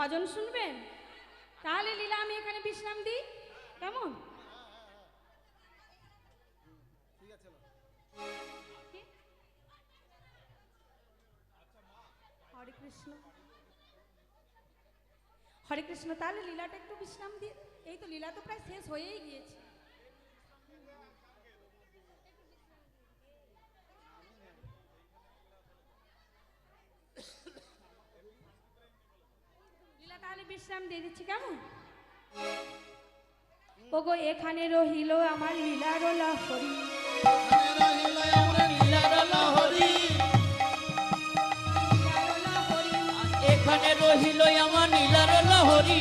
ভজন শুনবেন? তাহলে লীলা, আমি এখানে বিশ্রাম দিই। কেমন? হরে কৃষ্ণ। হরে কৃষ্ণ, তাহলে লীলাটা একটু বিশ্রাম দিই। এই তো লীলা তো প্রায় শেষ হয়েই গিয়েছে লীলা তাহলে বিশ্রাম দিয়ে দিচ্ছি কেমন? ওগো এখানে রহিল আমার লীলার লহরি। রহিল আমরা লীলার লহরী। লীলার লহরি এখানে রহিল আমার নীলার লহরী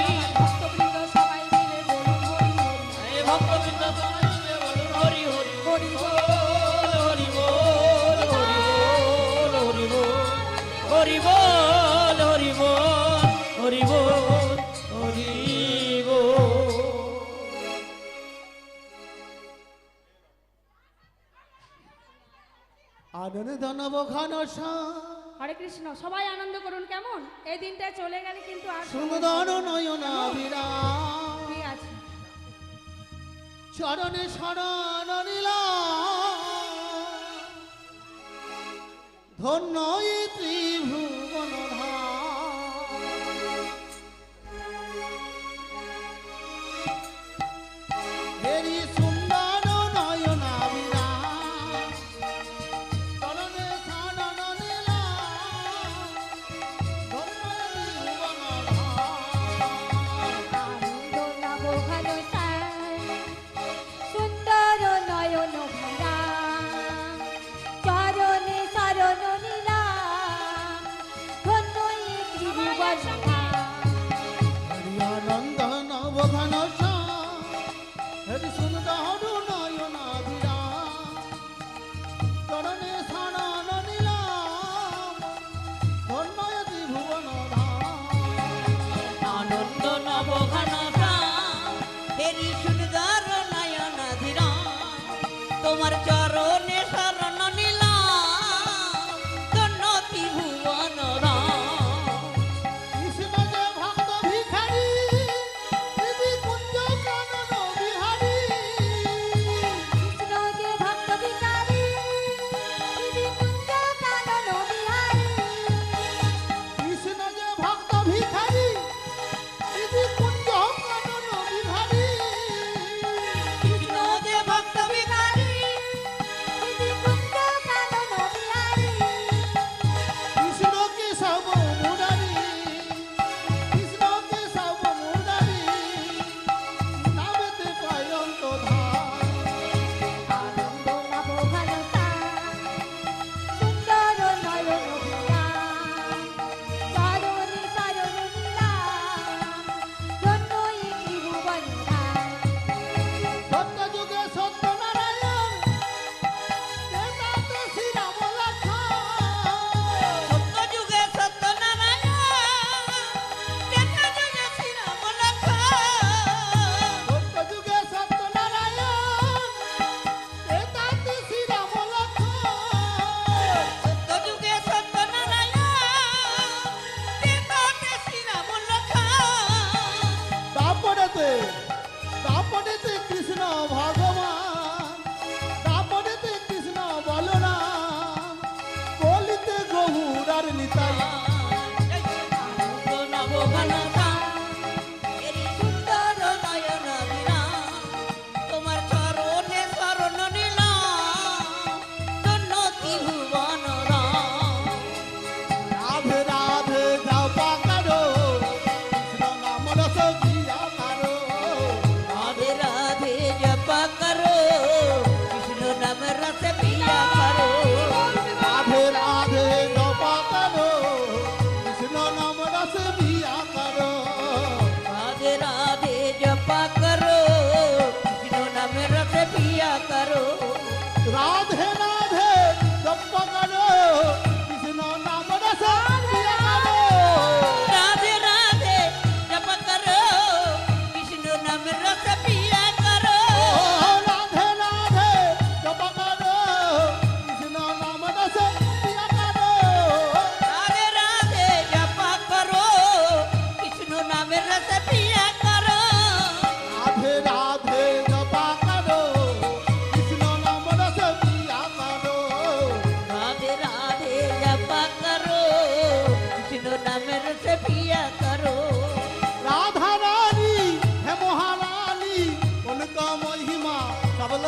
ভক্তবৃন্দ সবাই মিলে বলুন হরি হরি হরি হরি হরি। হরি হরি বল। হরি আনন্দ ধনব ঘন হরে কৃষ্ণ সবাই আনন্দ করুন কেমন? এই দিনটা চলে গেলে কিন্তু আর সুন্দর নয়না বিরাম আছে। চরণে শরণ নীলা। ধন্য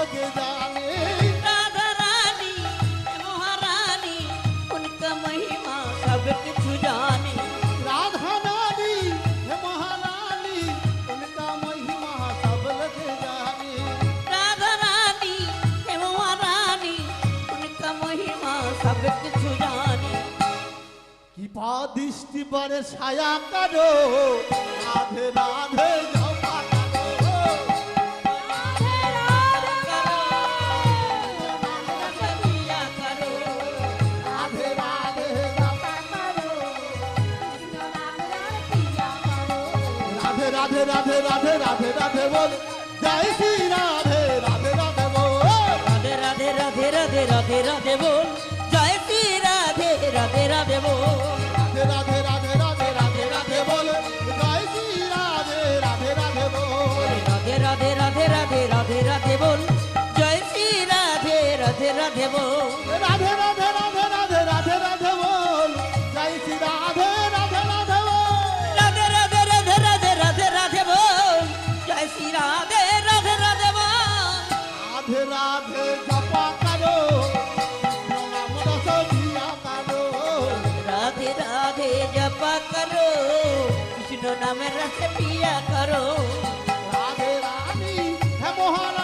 राधा रानी महारानी उनका राधा रानी महारानी उनका महिमा राधा रानी महारानी उनका महिमा सब कुछ दृष्टि पर छाया करो राधे राधे जपा करो। রাধে রাধে রাধে রাধে রাধে বল জয় শ্রী রাধে রাধে রাধে বল রাধে রাধে রাধে রাধে রাধে রাধে বল জয় শ্রী রাধে রাধে রাধে বল রাধে রাধে রাধে রাধে রাধে রাধে বল জয় শ্রী রাধে রাধে রাধে বল রাধে রাধে রাধে রাধে রাধে রাধে কৃষ্ণ নামে রস পিয়া করো রাধে রানী হে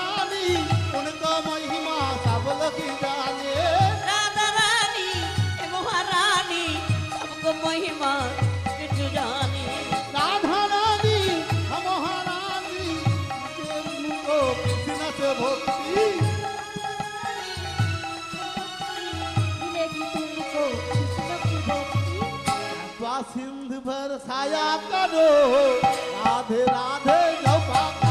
सिंध भर साया करो राधे राधे जपा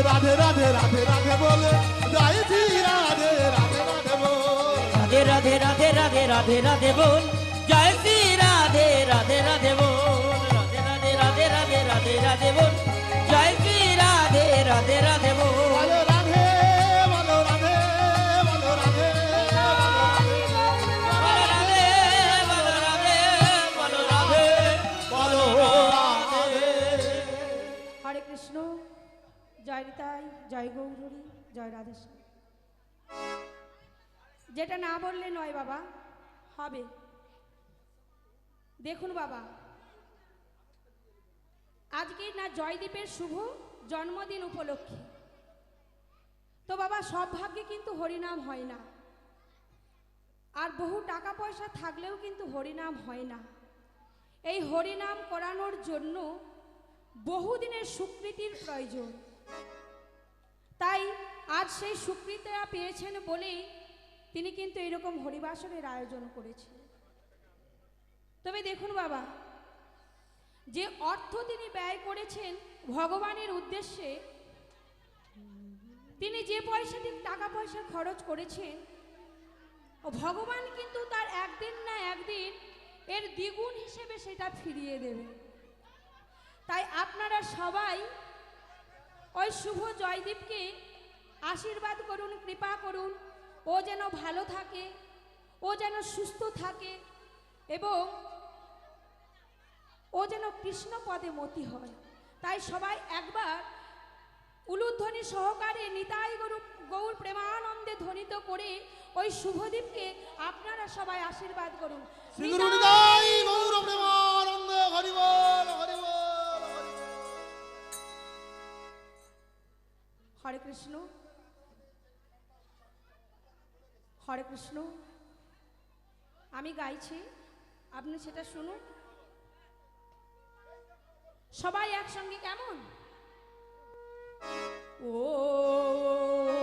রাধে রাধে রাধে রাধে রাধে বলে গাইছি রাধে রাধে রাধে বল রাধে রাধে রাধে রাধে রাধে রাধে বল জয় শ্রী রাধে রাধে রাধে বল রাধে রাধে রাধে রাধে রাধে রাধে বল জয় জয় গৌরী জয় রাধেশ্যাম। যেটা না বললে নয় বাবা, হবে। দেখুন বাবা আজকে না জয়দীপের শুভ জন্মদিন উপলক্ষে। তো বাবা, সব ভাগ্যে কিন্তু হরিনাম হয় না। আর বহু টাকা পয়সা থাকলেও কিন্তু হরিনাম হয় না। এই হরিনাম করানোর জন্য বহুদিনের স্বীকৃতির প্রয়োজন। তাই আজ সেই স্বীকৃতিটা পেয়েছেন বলেই তিনি কিন্তু এরকম হরিবাসরের আয়োজন করেছেন। তবে দেখুন বাবা, যে অর্থ তিনি ব্যয় করেছেন ভগবানের উদ্দেশ্যে, তিনি যে পয়সাটি টাকা পয়সা খরচ করেছেন ভগবান কিন্তু তার একদিন না একদিন এর দ্বিগুণ হিসেবে সেটা ফিরিয়ে দেবে। তাই আপনারা সবাই ওই শুভ জয়দীপকে আশীর্বাদ করুন, কৃপা করুন। ও যেন ভালো থাকে, ও যেন সুস্থ থাকে এবং ও যেন কৃষ্ণ পদে মতি হয়। তাই সবাই একবার উলুধ্বনি সহকারে নিতাই গরু গৌর প্রেমানন্দে ধ্বনিত করে ওই শুভদীপকে আপনারা সবাই আশীর্বাদ করুন। প্রেমানন্দ হরি হরে কৃষ্ণ। হরে কৃষ্ণ। আমি গাইছি আপনি সেটা শুনুন। সবাই একসঙ্গে কেমন? ও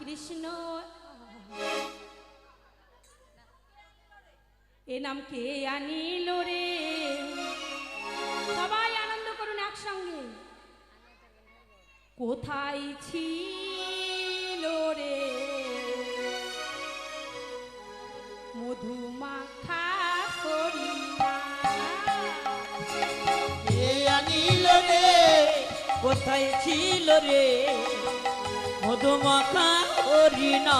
কৃষ্ণ। এ নাম কে আনিল রে? সবাই আনন্দ করুন একসঙ্গে। কোথায় ছিল রে? মধুমাখা করিয়া আনিল রে? কোথায় ছিল রে? মধুমাখা হরিণা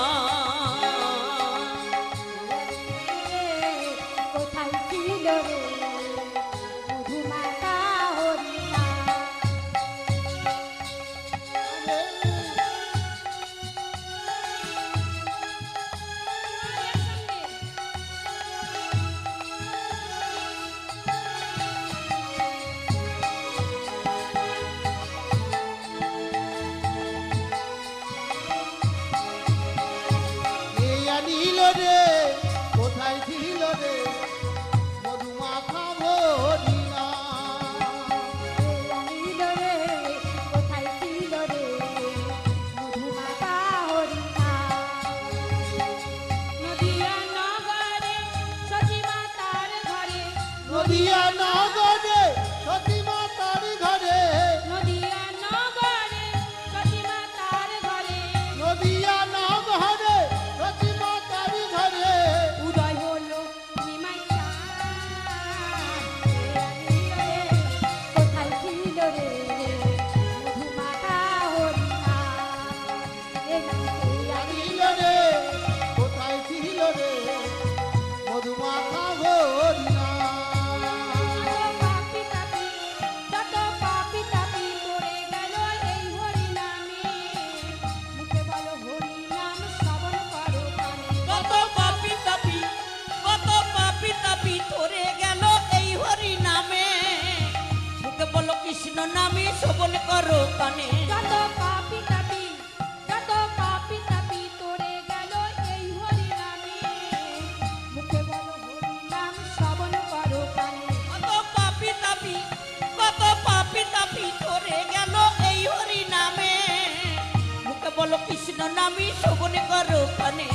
কানে। যত পাপি তাপি যত পাপি তাপি তোরে গেল এই হরি নামে মুখে বলো হরি নাম শ্রবণ করো কানে। কত পাপি তাপি কত পাপি তাপি ধরে গেল এই হরি নামে মুখে বলো কৃষ্ণ নামে শোভন করো কানে।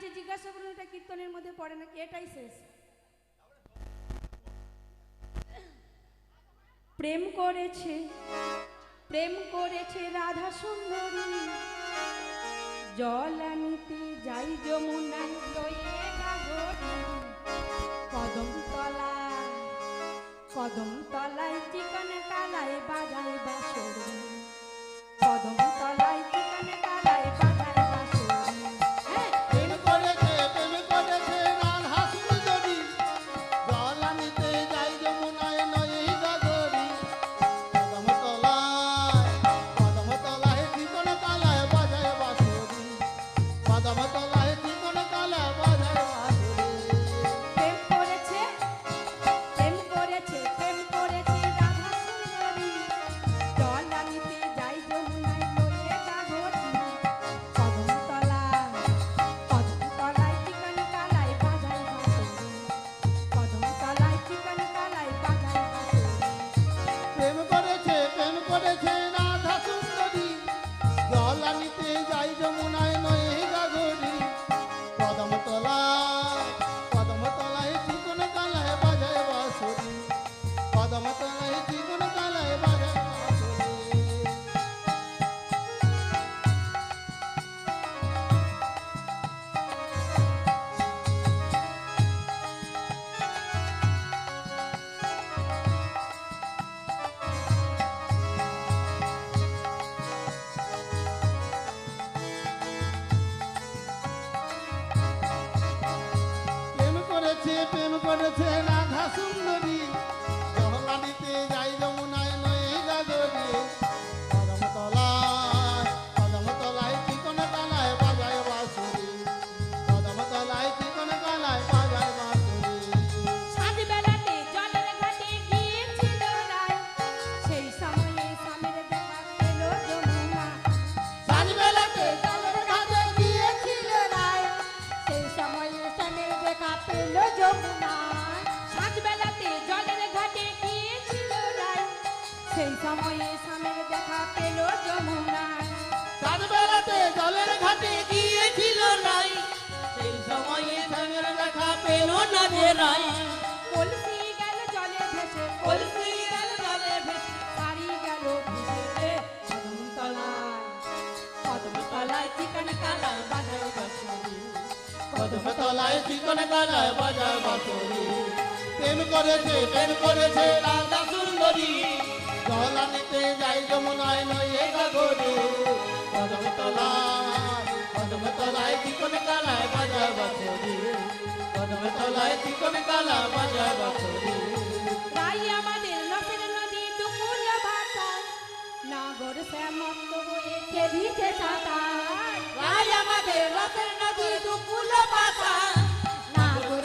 নিয়ে জিজ্ঞাসা করলেন এটা কীর্তনের মধ্যে পড়ে নাকি? এটাই শেষ। প্রেম করেছে প্রেম করেছে রাধা সুন্দরী। জল আনতে যাই যমুনা কদম তলা কদম তলায় চিকন তালায় বাজায় বাসর কদম তলায় till I গেছে রাধা সুন্দরী জল আনিতে যাই যমুনায় নয়ে সাগরে পদমতলা, পদমতলায় চিকন নদী দুপুর ভাতার নাগর শ্যামন্ত হয়ে খেলিছে সাঁতার। তাই আমাদের নসের নদী দুপুর ভাতার নাগর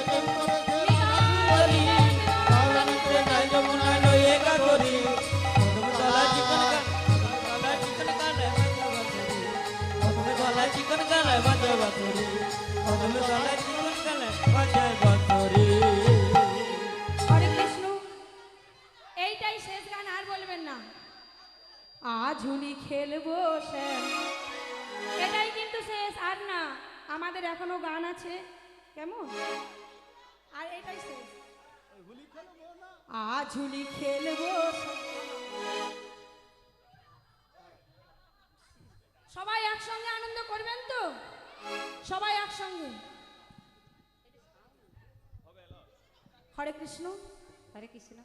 খেলব শ্যাম এটাই কিন্তু শেষ। আর না, আমাদের এখনও গান আছে। কেমন? আর এটাই শেষ। আ ঝুলি খেলব সবাই একসঙ্গে আনন্দ করবেন তো? সবাই একসঙ্গে। হরে কৃষ্ণ। হরে কৃষ্ণ।